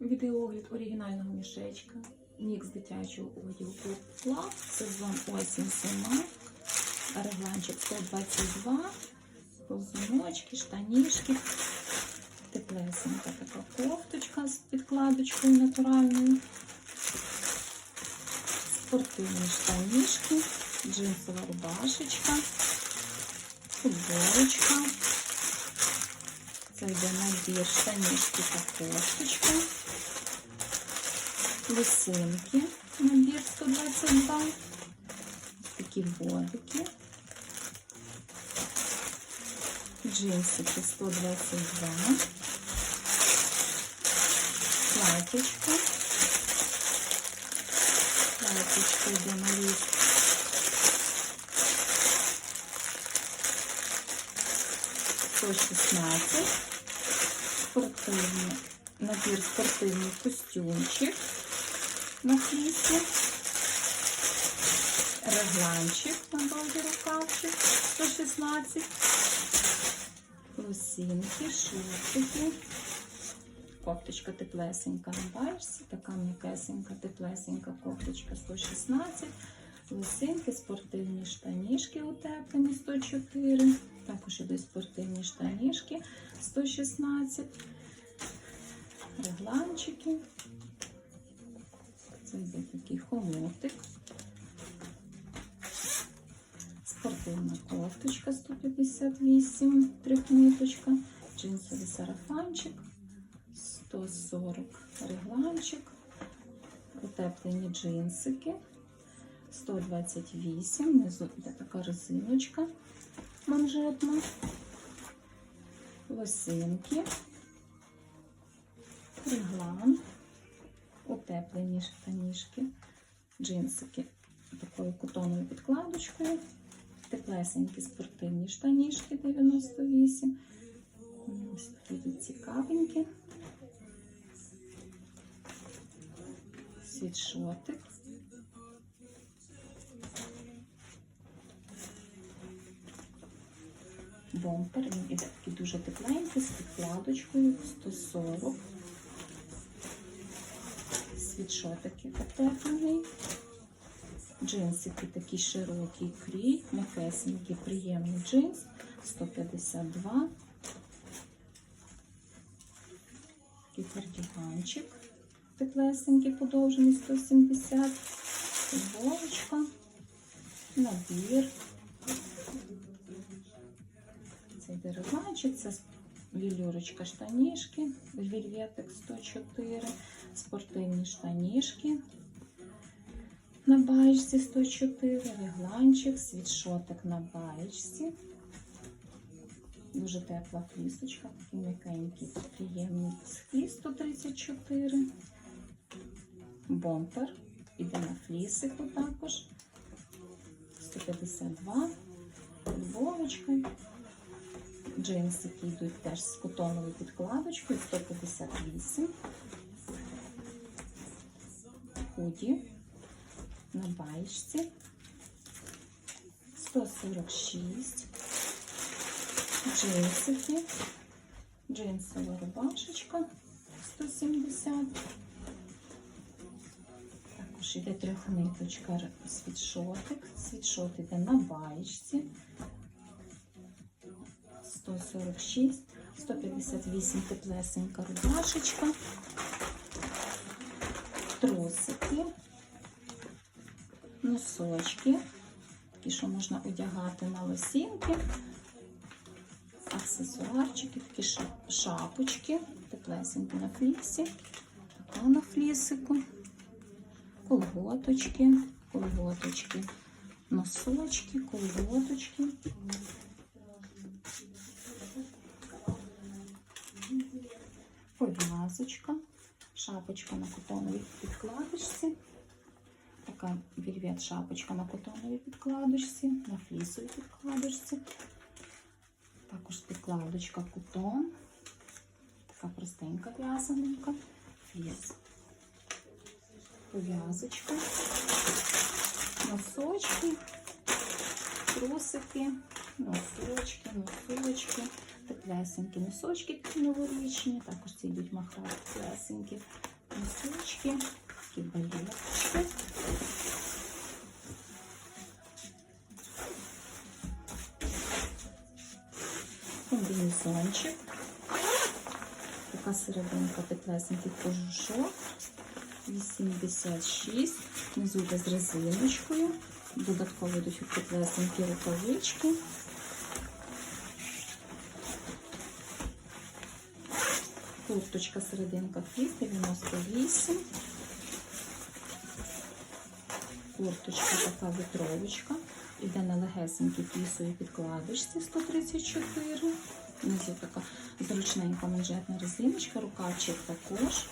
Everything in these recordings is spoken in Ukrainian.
Відеоогляд оригінального мішечка. Мікс дитячого одягу Клап. Сезон осінь зима. Регланчик 122. Ползуночки, штанішки. Теплесенька така кофточка з підкладочкою натуральною. Спортивні штанішки, джинсова рубашечка, футболочка. Це йде набір штанішки та кофточка. Лисинки, набір 122. Такі бодики. Джинсики 122. Платічко. Платічко йде на ліс. Сто шістнадцять. Спортивний, набір спортивний костюмчик на флісі. Регланчик на довгий рукавчик 116. Лосінки, шортики. Кофточка теплесенька на бачці, така м'якесенька, теплесенька кофточка 116. Лосинки, спортивні штанішки утеплені 104. Також ідуть спортивні штанішки 116. Регланчики. Це йде такий хомутик. Спортивна кофточка 158, трьохниточка, джинсовий сарафанчик, 140 регланчик, утеплені джинсики, 128, внизу йде така резиночка манжетна, лосинки, реглан, утеплені штанішки, джинсики такою котоновою підкладочкою. Теплесенькі спортивні штанішки 98. Ось такі цікавенькі. Світшотик. Бомпер, він іде такий дуже тепленький, з підкладочкою 140. Світшотики утеплений. Джинсики такі широкий крій, м'якесенький, приємний джинс 152. Такий кардіганчик теплесенький, подовжений 170. Футболочка, набір. Дереванчик, це вілюрочка штанішки, вільветик 104, спортивні штанішки на баєчці 104, регланчик, світшотик на баєчці. Дуже тепла флісочка, такий м'якенький, приємний схід 134. Бомпер. Іде на флісику також. 152. Футболочка. Джинсики йдуть теж з котоновою підкладочкою 158. Худі на баєчці 146 джинсики, джинсова рубашечка 170. Також йде трьохниточка світшотик. Світшот йде на баєчці 146, 158 теплесенька рубашечка, трусики носочки, такі, що можна одягати на лосінки, аксесуарчики, такі шапочки, теплесенькі на флісі, така на флісику, колготочки, колготочки, носочки, колготочки. Пов'язочка, шапочка на котоновій підкладочці. Така вільвет шапочка на котоновій підкладочці, на флісовій підкладочці. Також підкладочка кутон. Така простенька в'язаненька. Фліс. Пов'язочка. Носочки, трусики, носочки, носочки, теплесенькі носочки новорічні. Також ці йдуть махра теплесенькі. носочки, такі балеточки. Комбінезончик. Така серединка теплесенький кожушок. 86. Внизу йде з резиночкою. Додатково йдуть теплесенькі рукавички. Курточка серединка фіс 98. Курточка така вітровочка. Іде на легесенькій флісовій підкладочці 134. Внизу така зручненька манжетна резиночка, рукавчик також.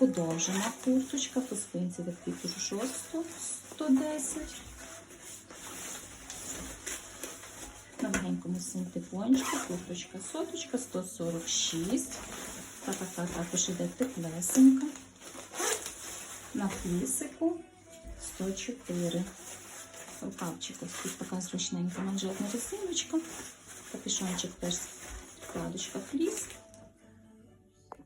Подовжена курточка по спинці від 6 110. На легенькому синтепончику, курточка соточка 146. Та така також іде теплесенька. На флісику 104. Рукавчик ось тут така зручненька манжетна резиночка. Капюшончик теж складочка фліс.